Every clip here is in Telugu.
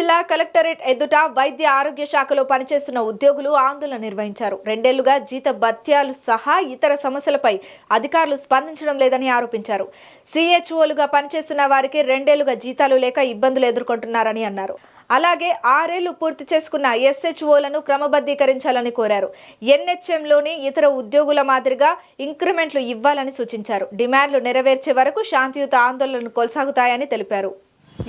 జిల్లా కలెక్టరేట్ ఎదుట వైద్య ఆరోగ్య శాఖలో పనిచేస్తున్న ఉద్యోగులు ఆందోళన నిర్వహించారు. రెండేళ్ళుగా జీత భత్యాలు సహా ఇతర సమస్యలపై అధికారులు స్పందించడం లేదని ఆరోపించారు. సిహెచ్ఓలుగా పనిచేస్తున్న వారికి రెండేళ్ళుగా జీతాలు లేక ఇబ్బందులు ఎదుర్కొంటున్నారని అన్నారు. అలాగే ఆరేళ్ళు పూర్తి చేసుకున్న ఎస్హెచ్ఓలను క్రమబద్ధీకరించాలని కోరారు. ఎన్హెచ్ఎంలోని ఇతర ఉద్యోగుల మాదిరిగా ఇంక్రిమెంట్లు ఇవ్వాలని సూచించారు. డిమాండ్లు నెరవేర్చే వరకు శాంతియుత ఆందోళనలు కొనసాగుతాయని తెలిపారు.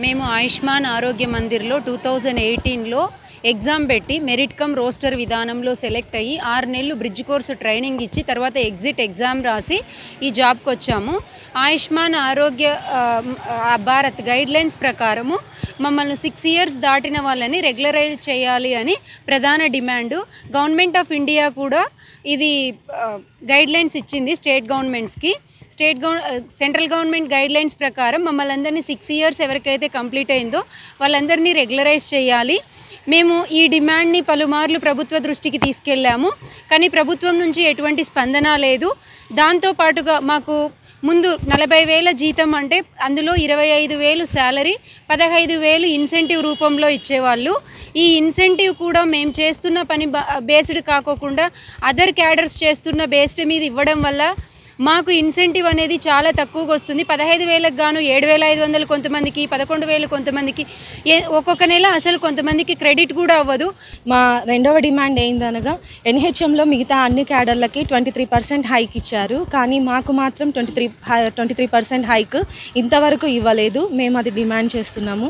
మేము ఆయుష్మాన్ ఆరోగ్య మందిర్లో టూ థౌజండ్ ఎయిటీన్లో ఎగ్జామ్ పెట్టి మెరిట్ కమ్ రోస్టర్ విధానంలో సెలెక్ట్ అయ్యి ఆరు నెలలు బ్రిడ్జ్ కోర్సు ట్రైనింగ్ ఇచ్చి తర్వాత ఎగ్జిట్ ఎగ్జామ్ రాసి ఈ జాబ్కి వచ్చాము. ఆయుష్మాన్ ఆరోగ్య భారత్ గైడ్లైన్స్ ప్రకారము మమ్మల్ని సిక్స్ ఇయర్స్ దాటిన వాళ్ళని రెగ్యులరైజ్ చేయాలి అని ప్రధాన డిమాండు. గవర్నమెంట్ ఆఫ్ ఇండియా కూడా ఇది గైడ్లైన్స్ ఇచ్చింది state గవర్నమెంట్స్కి. State gov central government guidelines ప్రకారం మమ్మల్ని అందరినీ సిక్స్ ఇయర్స్ ఎవరికైతే కంప్లీట్ అయిందో వాళ్ళందరినీ రెగ్యులరైజ్ చేయాలి. మేము ఈ డిమాండ్ని పలుమార్లు ప్రభుత్వ దృష్టికి తీసుకెళ్ళాము. కానీ ప్రభుత్వం నుంచి ఎటువంటి స్పందన లేదు. దాంతోపాటుగా మాకు ముందు నలభై వేల జీతం అంటే అందులో ఇరవై ఐదు వేలు శాలరీ పదహైదు వేలు ఇన్సెంటివ్ రూపంలో ఇచ్చేవాళ్ళు. ఈ ఇన్సెంటివ్ కూడా మేము చేస్తున్న పని బేస్డ్ కాకోకుండా అదర్ క్యాడర్స్ చేస్తున్న బేస్డ్ మీద ఇవ్వడం వల్ల మాకు ఇన్సెంటివ్ అనేది చాలా తక్కువగా వస్తుంది. పదహైదు వేలకు గాను ఏడు వేల ఐదు వందలు కొంతమందికి పదకొండు వేలు కొంతమందికి ఏ ఒక్కొక్క నెల అసలు కొంతమందికి క్రెడిట్ కూడా అవ్వదు. మా రెండవ డిమాండ్ ఏందనగా ఎన్హెచ్ఎంలో మిగతా అన్ని క్యాడర్లకి ట్వంటీ త్రీ పర్సెంట్ హైక్ ఇచ్చారు. కానీ మాకు మాత్రం twenty three twenty three percent hike ఇంతవరకు ఇవ్వలేదు. మేము అది డిమాండ్ చేస్తున్నాము.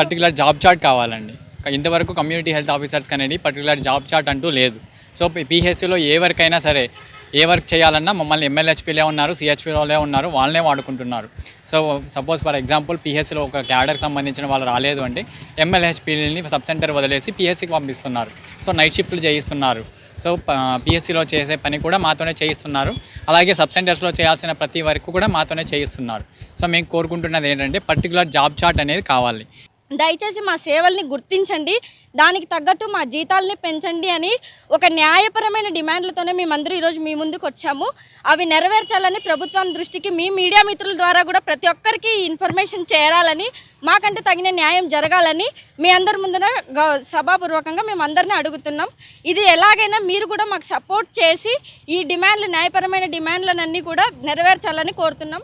పర్టికులర్ జాబ్ చార్ట్ కావాలండి. ఇంతవరకు కమ్యూనిటీ హెల్త్ ఆఫీసర్స్ అనేది పర్టికులర్ జాబ్ చార్ట్ అంటూ లేదు. సో పిహెచ్సిలో ఏ వర్క్ అయినా సరే ఏ వర్క్ చేయాలన్నా మమ్మల్ని ఎమ్మెల్యేహెచ్పీలే ఉన్నారు సిహెచ్పీలోనే ఉన్నారు వాళ్ళనే వాడుకుంటున్నారు. సో సపోజ్ ఫర్ ఎగ్జాంపుల్ పిహెచ్సిలో ఒక క్యాడర్కి సంబంధించిన వాళ్ళు రాలేదు అంటే ఎమ్మెల్యేహెచ్పీలని సబ్ సెంటర్ వదిలేసి పిహెచ్సికి పంపిస్తున్నారు. సో నైట్ షిఫ్ట్లు చేయిస్తున్నారు. సో పిహెచ్సిలో చేసే పని కూడా మాతోనే చేయిస్తున్నారు. అలాగే సబ్ సెంటర్స్లో చేయాల్సిన ప్రతి వర్క్ కూడా మాతోనే చేయిస్తున్నారు. సో మేము కోరుకుంటున్నది ఏంటంటే పర్టికులర్ జాబ్ చార్ట్ అనేది కావాలి. దయచేసి మా సేవల్ని గుర్తించండి. దానికి తగ్గట్టు మా జీతాలని పెంచండి అని ఒక న్యాయపరమైన డిమాండ్లతోనే మేమందరూ ఈరోజు మీ ముందుకు వచ్చాము. అవి నెరవేర్చాలని ప్రభుత్వం దృష్టికి మీ మీడియా మిత్రుల ద్వారా కూడా ప్రతి ఒక్కరికి ఇన్ఫర్మేషన్ చేరాలని మాకంటే తగిన న్యాయం జరగాలని మీ అందరి ముందర సభాపూర్వకంగా మేము అందరినీ అడుగుతున్నాం. ఇది ఎలాగైనా మీరు కూడా మాకు సపోర్ట్ చేసి ఈ డిమాండ్లు న్యాయపరమైన డిమాండ్లనన్నీ కూడా నెరవేర్చాలని కోరుతున్నాం.